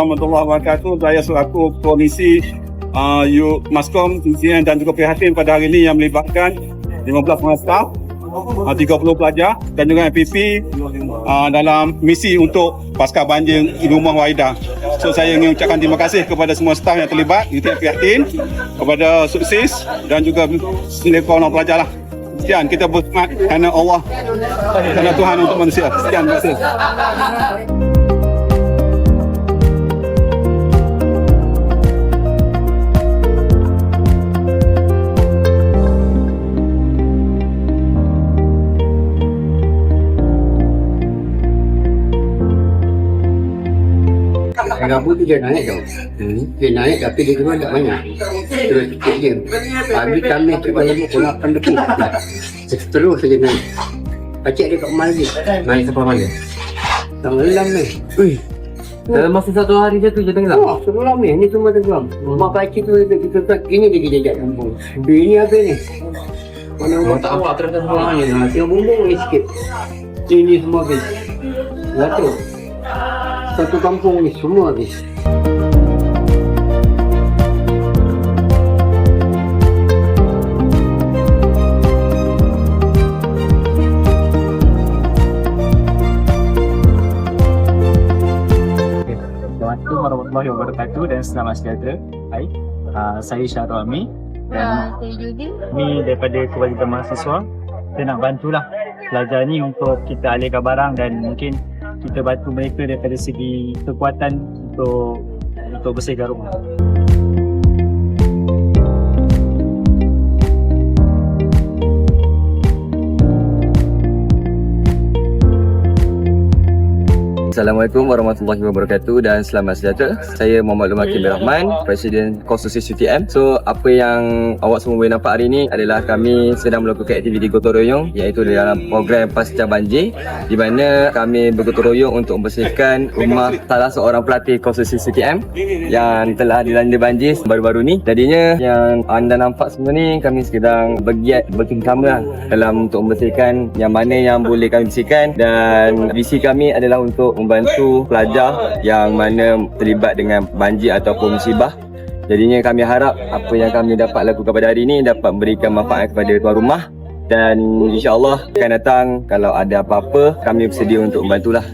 warahmatullahi wabarakatuh. Saya selaku polisi uh, Maskom Sisian dan juga prihatin pada hari ini yang melibatkan 15 orang staff, uh, 30 pelajar dan juga MPP uh, dalam misi untuk pasca banjir Rumah Waidah. So saya ingin ucapkan terima kasih kepada semua staf yang terlibat, unit prihatin, kepada sukses dan juga seluruh orang pelajar lah. Sekian, kita bersemangat kerana Allah, kerana Tuhan untuk manusia. Sekian, terima kasih. Rambut tu dia naik tau. Hmm. Dia naik tapi dia cuma tak banyak. Terus sikit je. Habis kami cuba lagi pun 8 detik. Terus saja naik. Pacik dia kat rumah lagi. Naik sampai mana? Tak melam ni. Ui. Dalam masa satu hari je tu je tenggelam? Oh, sebelum ni. Ni semua tenggelam. Rumah pacik tu kita kita tak ini lagi jejak kampung. Bini apa ni? Mana Orang tak awak terus semua ni. Ha, tengok bumbung ni sikit. Ini semua habis. Satu. Satu kampung ni semua habis. Assalamualaikum warahmatullahi wabarakatuh dan selamat sejahtera. Hai, uh, saya Syahrul Ami dan saya Judy. ni daripada kewajiban mahasiswa. Kita nak bantulah pelajar ni untuk kita alihkan barang dan mungkin kita bantu mereka daripada segi kekuatan untuk untuk bersihkan rumah. Assalamualaikum warahmatullahi wabarakatuh dan selamat sejahtera. Saya Muhammad Lumaki bin Rahman, Presiden Konsorsium CTM. So, apa yang awak semua boleh nampak hari ini adalah kami sedang melakukan aktiviti gotong royong iaitu dalam program pasca banjir di mana kami bergotong royong untuk membersihkan rumah salah seorang pelatih Konsorsium CTM yang telah dilanda banjir baru-baru ni. Jadinya yang anda nampak semua ni kami sedang bergiat lah dalam untuk membersihkan yang mana yang boleh kami bersihkan dan visi kami adalah untuk membantu pelajar yang mana terlibat dengan banjir ataupun musibah. Jadinya kami harap apa yang kami dapat lakukan pada hari ini dapat memberikan manfaat kepada tuan rumah dan insyaAllah akan datang kalau ada apa-apa kami bersedia untuk membantulah.